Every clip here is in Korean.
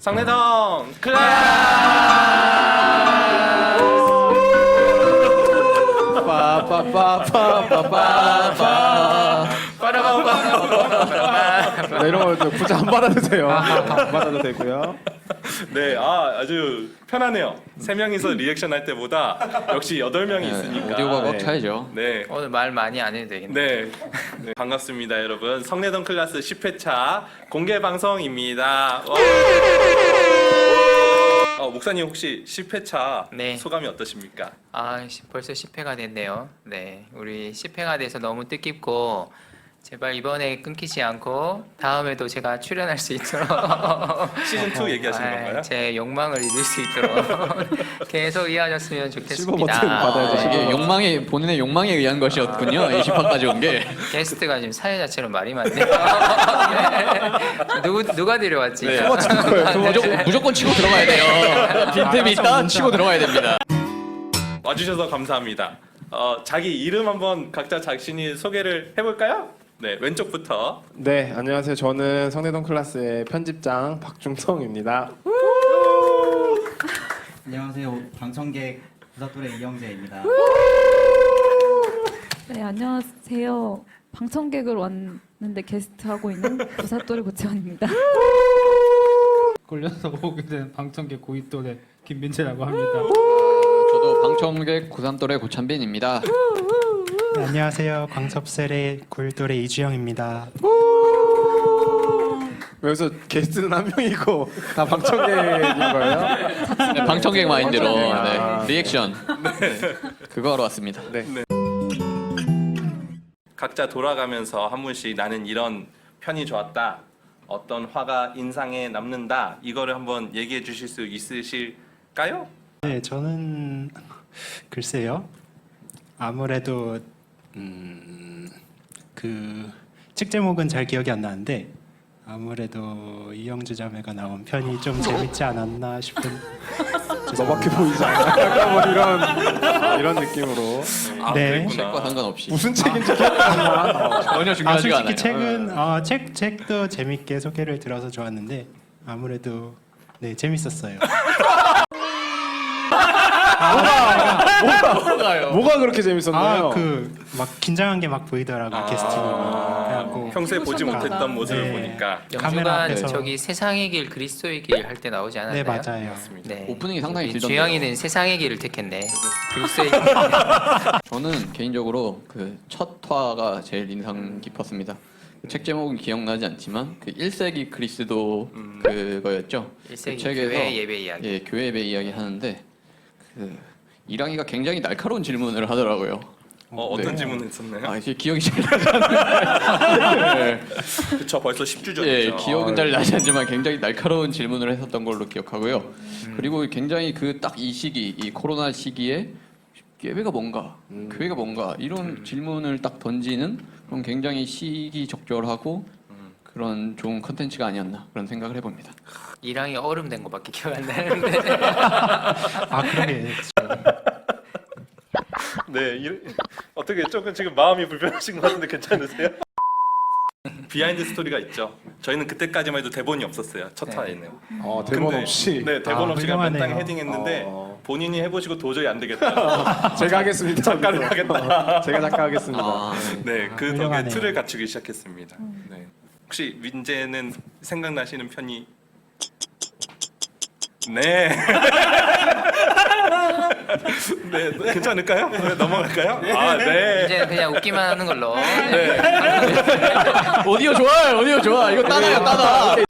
성내동 클래스! 빠빠빠빠빠빠 빠라바바바바바바. 네, 이런 거 굳이 안 받아도 돼요. 안 받아도 되고요. 네, 아 아주 편하네요. 세 명이서 리액션 할 때보다 역시 여덟 명이 있으니까. 네, 오디오가 꽉 네. 차야죠. 네. 오늘 말 많이 안 해도 되겠네. 네. 네, 반갑습니다, 여러분. 성내동 클래스 10회차 공개 방송입니다. 와. 어, 목사님 혹시 10회차 네. 소감이 어떠십니까? 아 시- 벌써 10회가 됐네요. 네, 우리 10회가 돼서 너무 뜻깊고 제발 이번에 끊기지 않고 다음에도 제가 출연할 수 있도록 시즌 2 얘기하시는 아, 건가요? 제 욕망을 이룰 수 있도록 계속 이어졌으면 실버 좋겠습니다. 버튼 받아야죠, 네. 실버 이게 욕망이 본인의 욕망에 의한 것이었군요. 20화까지 온 게. 게스트가 지금 사회 자체로 말이 많네요. 누구 누가 데려왔지? 네. 그거 무조건, 무조건 치고 들어가야 돼요. 빈틈이 있다 치고 들어가야 됩니다. 와주셔서 감사합니다. 어, 자기 이름 한번 각자 자신이 소개를 해볼까요? 네, 왼쪽부터. 네, 안녕하세요. 저는 성내동 클래스의 편집장 박중성입니다. 안녕하세요. 방청객 부사또래 이영재입니다. 네 안녕하세요. 방청객으로 왔는데 게스트 하고 있는 부사또리 고채원입니다. 걸려서 오게 된 방청객 고입돌의 김민재라고 합니다. 저도 방청객 고3 또래 고찬빈입니다. 네, 안녕하세요. 광섭셀의 굴돌의 이주영입니다. 여기서 게스트는 한 명이고 다 방청객인 거예요? 네, 방청객 마인드로 아. 네, 리액션 그거 하러 왔습니다. 네. 각자 돌아가면서 한 분씩 나는 이런 편이 좋았다. 어떤 화가 인상에 남는다. 이거를 한번 얘기해 주실 수 있으실까요? 네, 저는 글쎄요. 아무래도 음, 그책 제목은 잘 기억이 안 나는데 아무래도 이영주 자매가 나온 편이 좀 재밌지 않았나 싶은 너밖에 보이지 않아. 약간 뭐 이런 아, 이런 느낌으로 아, 네. 책과. 상관없이 무슨 책인지 안 나. 전혀 아 중요하지가 않아요. 솔직히 책은 어, 책 책도 재밌게 소개를 들어서 좋았는데 아무래도 네 재밌었어요. 뭐가요? 뭐가 그렇게 재밌었나요? 아그 막 긴장한 게 막 보이더라고 아, 게스트님이 그래갖고 평소에 보지 해보셨나 못했던 봐. 모습을 네. 보니까 카메라 앞에서. 저기 세상의 길 그리스도의 길 할 때 나오지 않았나요? 네 맞아요. 네. 오프닝이 상당히 우리 길던데요. 주영이는 세상의 길을 택했네. 그리스도의 길. 저는 개인적으로 그 첫 화가 제일 인상 깊었습니다. 그책 제목은 기억나지 않지만 그 1세기 그리스도 음. 그거였죠. 일세기 그 책에서 교회 예배 이야기. 예, 교회 예배 이야기 하는데 그 이랑이가 굉장히 날카로운 질문을 하더라고요. 어, 어떤 네. 질문 했었나요? 아, 이제 기억이 잘 나지 않아요. 그쵸, 벌써 10주 전이죠. 예, 기억은 잘 나지 않지만 굉장히 날카로운 질문을 했었던 걸로 기억하고요. 그리고 굉장히 그 딱 이 시기, 이 코로나 시기에 예배가 뭔가, 교회가 뭔가 이런 질문을 딱 던지는 그런 굉장히 시기적절하고 그런 좋은 컨텐츠가 아니었나 그런 생각을 해봅니다. 이랑이 얼음 된 거밖에 기억 안 나는데. 아 그러게 네, 이, 어떻게 조금 지금 마음이 불편하신 것 같은데 괜찮으세요? 비하인드 스토리가 있죠. 저희는 그때까지만 해도 대본이 없었어요. 첫 네. 화에는. 어, 대본 근데- 없이 네, 대본 아, 없이 그냥 맨땅에 훌륭하네요. 헤딩했는데 어. 본인이 해보시고 도저히 안 되겠다. 제가 하겠습니다. 작가를 하겠다. 제가 작가 하겠습니다. 아, 네, 그 덕에 훌륭하네요. 틀을 갖추기 시작했습니다. 네. 혹시 민재는 생각나시는 편이? 네. 네, 괜찮을까요? 네, 넘어갈까요? 아, 네. 이제 그냥 웃기만 하는 걸로. 네. 오디오 좋아요, 오디오 좋아. 이거 따라요, 따라.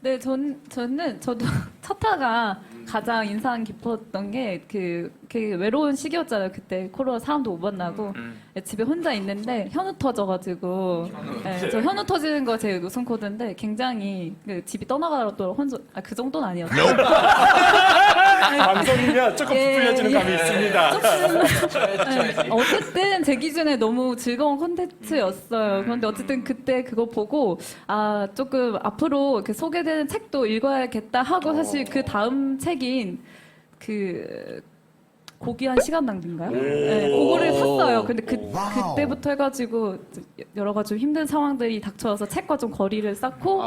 네, 전 저는 저도 첫 화가 가장 인상 깊었던 게 그 그 외로운 시기였잖아요. 그때 코로나 사람도 못 만나고 음. 집에 혼자 있는데 현우 터져가지고 네, 저 현우 터지는 거제 우승 코드인데 굉장히 그 집이 떠나가더라도 혼자 아, 그 정도는 아니었어요. 방송이면 조금 예, 부풀려지는 감이 예. 있습니다. 네, 어쨌든 제 기준에 너무 즐거운 콘텐츠였어요. 그런데 어쨌든 그때 그거 보고 아 조금 앞으로 그 소개되는 책도 읽어야겠다 하고 사실 그 다음 책인 그 고귀한 시간 낭비인가요? 네, 그거를 샀어요. 근데 그 그때부터 해가지고 여러 가지 좀 힘든 상황들이 닥쳐서 책과 좀 거리를 쌓고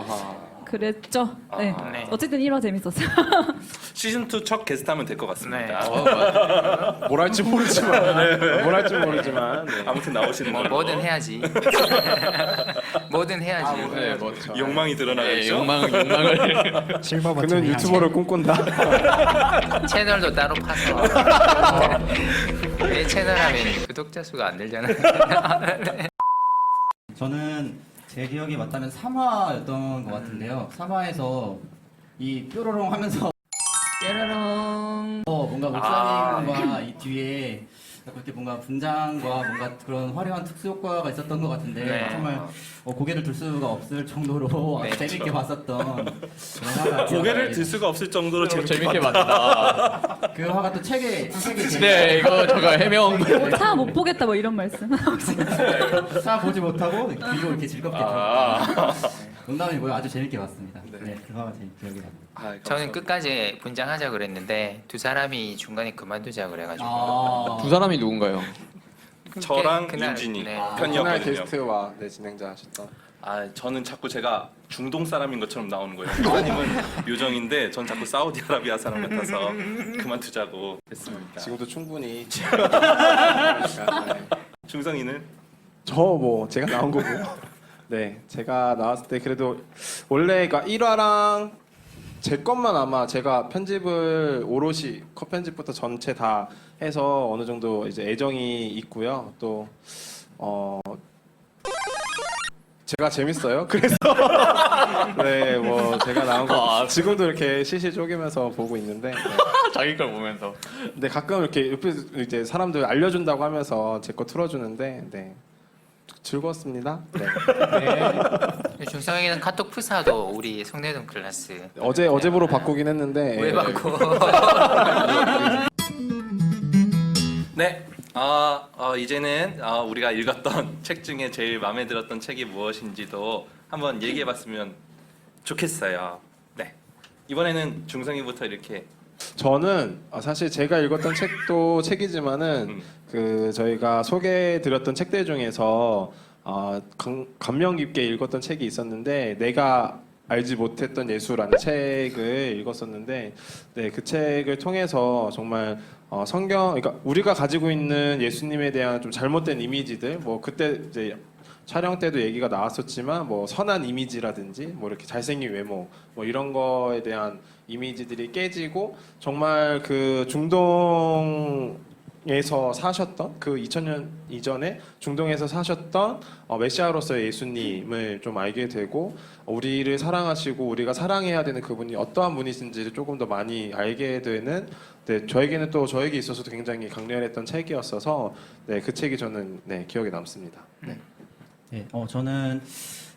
그랬죠. 네. 아, 네. 어쨌든 1화 재밌었어요. 시즌 2 첫 게스트하면 될 것 같습니다. 네. 어. 뭘 할지 모르지만 뭘 할지 모르지만 네. 아무튼 나오시는 뭐, 걸로 뭐든 해야지. 뭐든 해야지. 네, 뭐죠. 욕망이 네, 드러나겠죠. 욕망 욕망을 실버 버튼 그는 해야지. 유튜버를 꿈꾼다. 채널도 따로 파서. 내 채널 하면 구독자 수가 안 늘잖아요. 저는 제 기억이 맞다면 3화였던 것 같은데요. 3화에서 이 뾰로롱 하면서 깨르렁. 어, 뭔가 목사님과 이 뒤에 그렇게 뭔가 분장과 뭔가 그런 화려한 특수 효과가 있었던 것 같은데 네. 정말 어, 고개를 들 수가 없을 정도로 네. 재밌게 봤었던 그런 화가 고개를 들 수가 없을 정도로 재밌게 재밌게 봤다. 봤다. 그 화가 또 책에 책에 네, 이거 제가 해명. 차 못 보겠다 뭐 이런 말씀. 차 보지 못하고 귀로 이렇게 즐겁게 아. 농담이고요 아주 재밌게 봤습니다. 네, 그 화가 제일 기억이 납니다. 아, 저는. 끝까지 분장하자 그랬는데 두 사람이 중간에 그만두자 그래가지고. 아, 두 사람이 누군가요? 저랑 그날, 윤진이 네. 그날 편이었거든요. 게스트와 네, 진행자 하셨던. 아 저는 자꾸 제가 중동 사람인 것처럼 나오는 거예요. 목사님은 요정인데 전 자꾸 사우디아라비아 사람 같아서 그만두자고 했습니다. 지금도 충분히 중성이는 저 뭐 제가 나온 거고. 네, 제가 나왔을 때 그래도 원래 그러니까 1화랑 제 것만 아마 제가 편집을 오롯이 컷 편집부터 전체 다 해서 어느 정도 이제 애정이 있고요. 또 어. 제가 재밌어요. 그래서 네, 뭐 제가 나온 거 지금도 이렇게 실실 쪼개면서 보고 있는데 네. 자기 걸 보면서. 근데 가끔 이렇게 옆에서 이제 사람들 알려준다고 하면서 제 거 틀어주는데 네 즐거웠습니다. 네. 중성에는 카톡 프사도 우리 성내동 클래스. 어제 어제부로 바꾸긴 했는데 왜 예, 받고? 네. 어, 어, 이제는 어, 우리가 읽었던 책 중에 제일 마음에 들었던 책이 무엇인지도 한번 얘기해 봤으면 좋겠어요. 네. 이번에는 중성이부터 이렇게 저는 어, 사실 제가 읽었던 책도 책이지만은 음. 그 저희가 소개해드렸던 책들 중에서 어, 감, 감명 깊게 읽었던 책이 있었는데 내가 알지 못했던 예수라는 책을 읽었었는데 네, 그 책을 통해서 정말 어, 성경 그러니까 우리가 가지고 있는 예수님에 대한 좀 잘못된 이미지들 뭐 그때 이제 촬영 때도 얘기가 나왔었지만 뭐 선한 이미지라든지 뭐 이렇게 잘생긴 외모 뭐 이런 거에 대한 이미지들이 깨지고 정말 그 중동에서 사셨던 그 2000년 이전에 중동에서 사셨던 어, 메시아로서의 예수님을 좀 알게 되고 어, 우리를 사랑하시고 우리가 사랑해야 되는 그분이 어떠한 분이신지를 조금 더 많이 알게 되는 네, 저에게는 또 저에게 있어서도 굉장히 강렬했던 책이었어서 네, 그 책이 저는 네, 기억에 남습니다. 네. 네, 어, 저는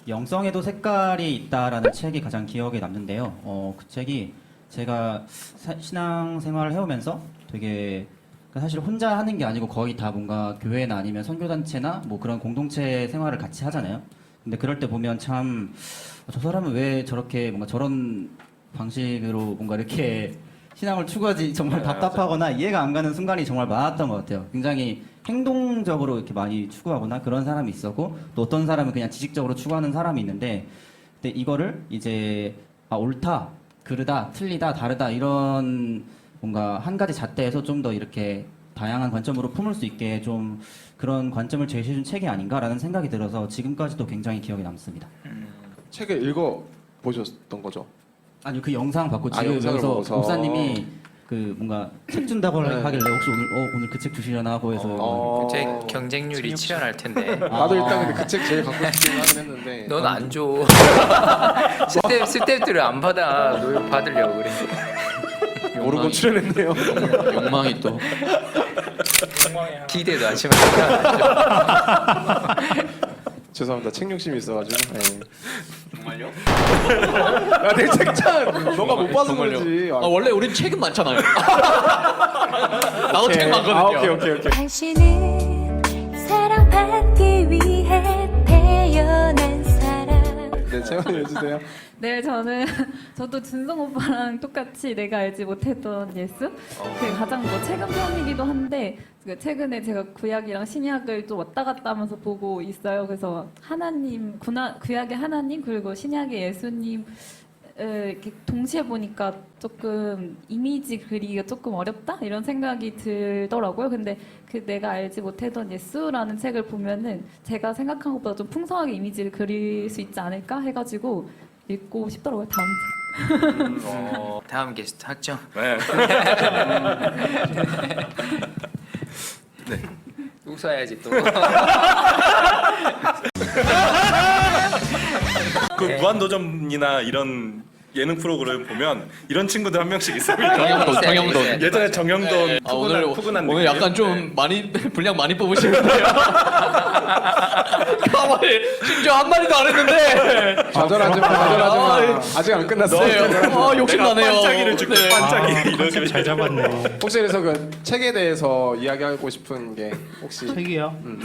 영성에도 색깔이 있다라는 책이 가장 기억에 남는데요. 어, 그 책이 제가 사- 신앙 생활을 해오면서 되게 그 사실 혼자 하는 게 아니고 거의 다 뭔가 교회나 아니면 선교단체나 뭐 그런 공동체 생활을 같이 하잖아요. 근데 그럴 때 보면 참 저 사람은 왜 저렇게 뭔가 저런 방식으로 뭔가 이렇게 신앙을 추구하지 정말 답답하거나 이해가 안 가는 순간이 정말 많았던 것 같아요. 굉장히 행동적으로 이렇게 많이 추구하거나 그런 사람이 있었고 또 어떤 사람은 그냥 지식적으로 추구하는 사람이 있는데 근데 이거를 이제 아 옳다, 그르다, 틀리다, 다르다 이런 뭔가 한 가지 잣대에서 좀 더 이렇게 다양한 관점으로 품을 수 있게 좀 그런 관점을 제시해준 책이 아닌가라는 생각이 들어서 지금까지도 굉장히 기억에 남습니다. 책을 읽어 보셨던 거죠? 아니 그 영상 받고 아, 영상을 보고서. 목사님이 그 뭔가 책 준다고 네. 하길래 혹시 오늘 어, 오늘 그 책 주시려나 해서 어. 제 경쟁률이 치열할 텐데. 나도 아. 일단 근데 그 책 제일 갖고 싶긴 하긴 했는데 넌 안 줘. 스텝 스텝들을 안 받아. 너 받으려고 그래. 모르고 출연했네요. 욕망이 또. 기대도 하지 마. 죄송합니다. 책 욕심이 있어가지고. 네. 정말요? 야내 책장 너가 못 봐서 정말요? 그러지. 아, 원래 우린 책은 많잖아요. 나도 책 많거든요. 아 오케이 오케이 오케이. 네, 해주세요. 네, 저는 저도 준성 오빠랑 똑같이 내가 알지 못했던 예수. 그 가장 뭐 최근 편이기도 한데 그 최근에 제가 구약이랑 신약을 좀 왔다 갔다 하면서 보고 있어요. 그래서 하나님 구나, 구약의 하나님 그리고 신약의 예수님 을 이렇게 동시에 보니까 조금 이미지 그리기가 조금 어렵다 이런 생각이 들더라고요. 근데 그 내가 알지 못했던 예수라는 책을 보면은 제가 생각한 것보다 좀 풍성하게 이미지를 그릴 수 있지 않을까 해가지고 읽고 싶더라고요. 다음 책. 음, 어, 다음 게스트 학점. 네. 웃어야지 또. 그 네. 무한도전이나 이런 예능 프로그램 보면 이런 친구들 한 명씩 있습니다. 정영돈, 정영돈. 예전에 정영돈 아, 푸근한, 오늘 푸근한 오늘 느낌. 약간 좀 많이 분량 많이 뽑으시는데요. 가만히 심지어 한 마디도 안 했는데. 좌절하지 마, 좌절하지 마. 아직 안 끝났어. 네, 아, 욕심 내가 나네요. 반짝이를 줄게 네. 반짝이 아, 컨셉 잘 잡았네. 혹시 그래서 그 책에 대해서 이야기하고 싶은 게 혹시 책이요? 음.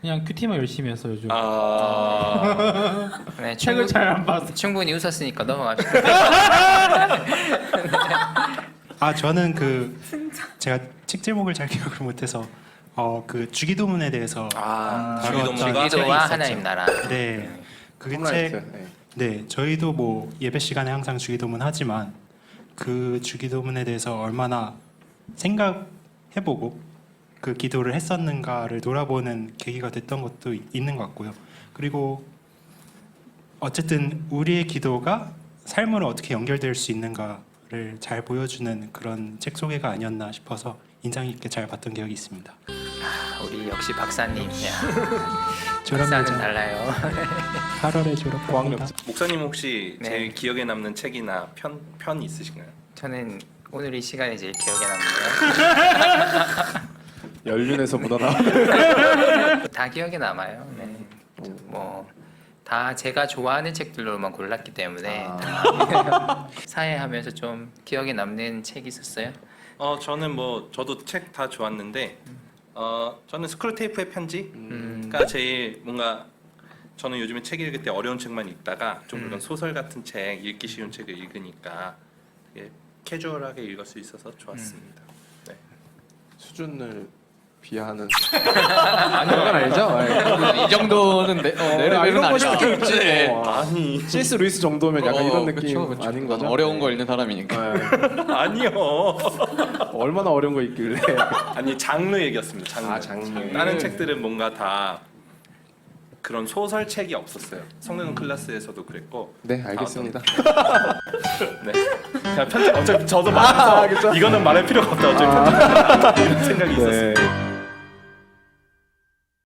그냥 큐티만 열심히 했어 요즘. 아 네, 책을 충분, 잘 안 봐서. 충분히 웃었으니까 넘어갑시다. 아 저는 그 제가 책 제목을 잘 기억을 못해서 어 그 주기도문에 대해서 아, 주기도문과 책이 기도와 있었죠. 하나님 나라. 네. 홈라이트. 책 네. 네, 저희도 뭐 예배 시간에 항상 주기도문 하지만 그 주기도문에 대해서 얼마나 생각해보고 그 기도를 했었는가를 돌아보는 계기가 됐던 것도 이- 있는 것 같고요. 그리고 어쨌든 우리의 기도가 삶으로 어떻게 연결될 수 있는가를 잘 보여주는 그런 책 소개가 아니었나 싶어서 인상 깊게 잘 봤던 기억이 있습니다. 아, 우리 역시 박사님. 야, 졸업 박사는 예정 달라요. 8월에 졸업합니다. 목사님 혹시 네. 제일 기억에 남는 책이나 편, 편 있으신가요? 저는 오늘 이 시간이 제일 기억에 남네요. 연륜에서 묻어나. 다 기억에 남아요. 네. 뭐. 다 제가 좋아하는 책들로만 골랐기 때문에 사회하면서 좀 기억에 남는 책이 있었어요. 어 저는 뭐 저도 책 다 좋았는데 어 저는 스크루테이프의 편지가 음. 제일 뭔가 저는 요즘에 책 읽을 때 어려운 책만 읽다가 좀 음. 그런 소설 같은 책 읽기 쉬운 책을 읽으니까 되게 캐주얼하게 읽을 수 있어서 좋았습니다. 네. 수준을 비하하는 아니 그건 아니죠? 네. 이 정도는 내, 어, 내 아, 레벨은 이런 거 아니다. 쉽게 읽지. 네. 어, 아니 C.S. 루이스 정도면 약간 어, 이런 느낌 그쵸, 그쵸. 아닌 거죠? 어려운 거 읽는 사람이니까. 네. 아니요. 얼마나 어려운 거 읽길래? 아니 장르 얘기였습니다. 장르. 아, 장르. 다른 책들은 뭔가 다 그런 소설 책이 없었어요. 성능 클래스에서도 그랬고. 네 알겠습니다. 네. 그냥 편집 어차피 저도 말해서 아, 그쵸? 이거는 말할 필요가 없다. 어차피 편집 이런 생각이 있었어요. 네.